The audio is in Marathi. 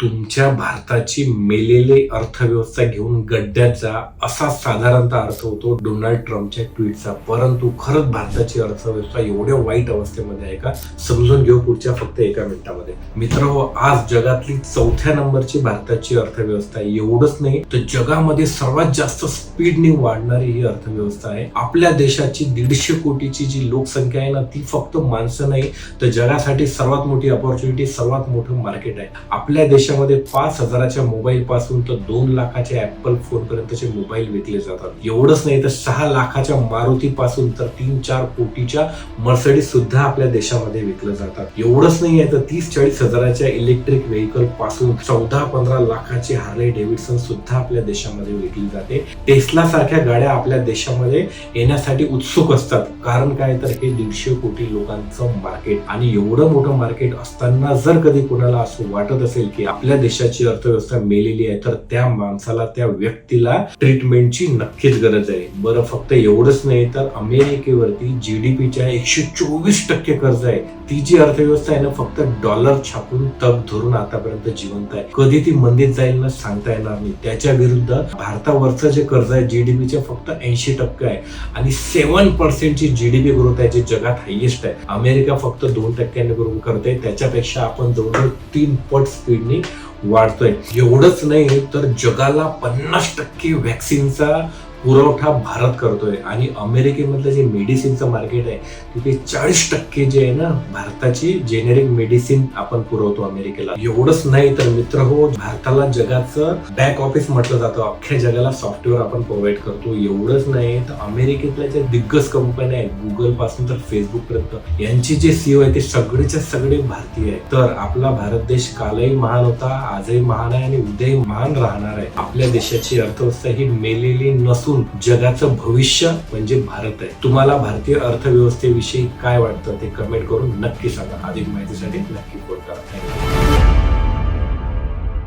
तुमच्या भारताची मेलेली अर्थव्यवस्था घेऊन गड्ड्यात जा असा साधारणतः अर्थ होतो डोनाल्ड ट्रम्पच्या ट्विटचा. परंतु खरंच भारताची अर्थव्यवस्था एवढ्या वाईट अवस्थेमध्ये आहे का? समजून घेऊ पुढच्या फक्त एका मिनिटामध्ये. मित्र हो आज जगातली चौथ्या नंबरची भारताची अर्थव्यवस्था आहे. एवढंच नाही तर जगामध्ये सर्वात जास्त स्पीडने वाढणारी ही अर्थव्यवस्था आहे. आपल्या देशाची दीडशे कोटीची जी लोकसंख्या आहे ना ती फक्त माणसं नाही तर जगासाठी सर्वात मोठी अपॉर्च्युनिटी सर्वात मोठं मार्केट आहे. आपल्या देशामध्ये पाच हजाराच्या मोबाईल पासून तर दोन लाखाचे ऍपल फोन पर्यंतचे मोबाईल विकले जातात. एवढंच नाही तर सहा लाखाच्या मारुती पासून तर तीन चार कोटीच्या मर्सडीज सुद्धा आपल्या देशामध्ये विकलं जातात. एवढंच नाही आहे तर तीस चाळीस हजाराच्या इलेक्ट्रिक व्हेकलपासून चौदा पंधरा लाखाची हार्ले डेव्हिडसन सुद्धा आपल्या देशामध्ये विकली जाते. टेस्ला सारख्या गाड्या आपल्या देशामध्ये येण्यासाठी उत्सुक असतात. कारण काय तर हे दीडशे कोटी लोकांचं मार्केट आणि एवढं मोठं मार्केट असताना जर कधी कोणाला असं वाटत असेल की आपल्या देशाची अर्थव्यवस्था मेलेली आहे तर त्या माणसाला त्या व्यक्तीला ट्रीटमेंटची नक्कीच गरज आहे. बरं फक्त एवढंच नाही तर अमेरिकेवरती जीडीपीच्या एकशे चोवीस टक्के कर्ज आहे ती जी अर्थव्यवस्था आहे ना फक्त डॉलर छापून तग धरून आतापर्यंत जिवंत आहे. कधी ती मंदीत जाईल ना सांगता येणार नाही. त्याच्या विरुद्ध भारतावरचं जे कर्ज आहे जीडीपीचे फक्त ऐंशी टक्के आहे. आणि सेव्हन पर्सेंटची जीडीपी ग्रोथ आहे जे जगात हायेस्ट आहे. अमेरिका फक्त दोन टक्क्यांनी ग्रोथ करते त्याच्यापेक्षा आपण जवळजवळ तीन पट स्पीडनी वाढतोय. एवढंच नाही तर जगाला पन्नास टक्के व्हॅक्सिनचा पुरवठा भारत करतोय आणि अमेरिकेमधलं जे मेडिसिनचं मार्केट आहे तिथे चाळीस टक्के जे आहे ना भारताची जेनेरिक मेडिसिन आपण पुरवतो अमेरिकेला. एवढंच नाही तर मित्र हो भारताला जगाचं बॅक ऑफिस म्हटलं जातं. अख्ख्या जगाला सॉफ्टवेअर आपण प्रोव्हाइड करतो. एवढंच नाही तर अमेरिकेतल्या ज्या दिग्गज कंपन्या आहेत गुगलपासून तर फेसबुक पर्यंत यांची जे सीओ आहे ते सगळेच्या सगळे भारतीय आहेत. तर आपला भारत देश कालही महान होता आजही महान आहे आणि उद्याही महान राहणार आहे. आपल्या देशाची अर्थव्यवस्था ही मेलेली नसून जगाचं भविष्य म्हणजे भारत आहे. तुम्हाला भारतीय अर्थव्यवस्थेविषयी काय वाटतं ते कमेंट करून नक्की सांगा. अधिक माहितीसाठी नक्की फोन करा.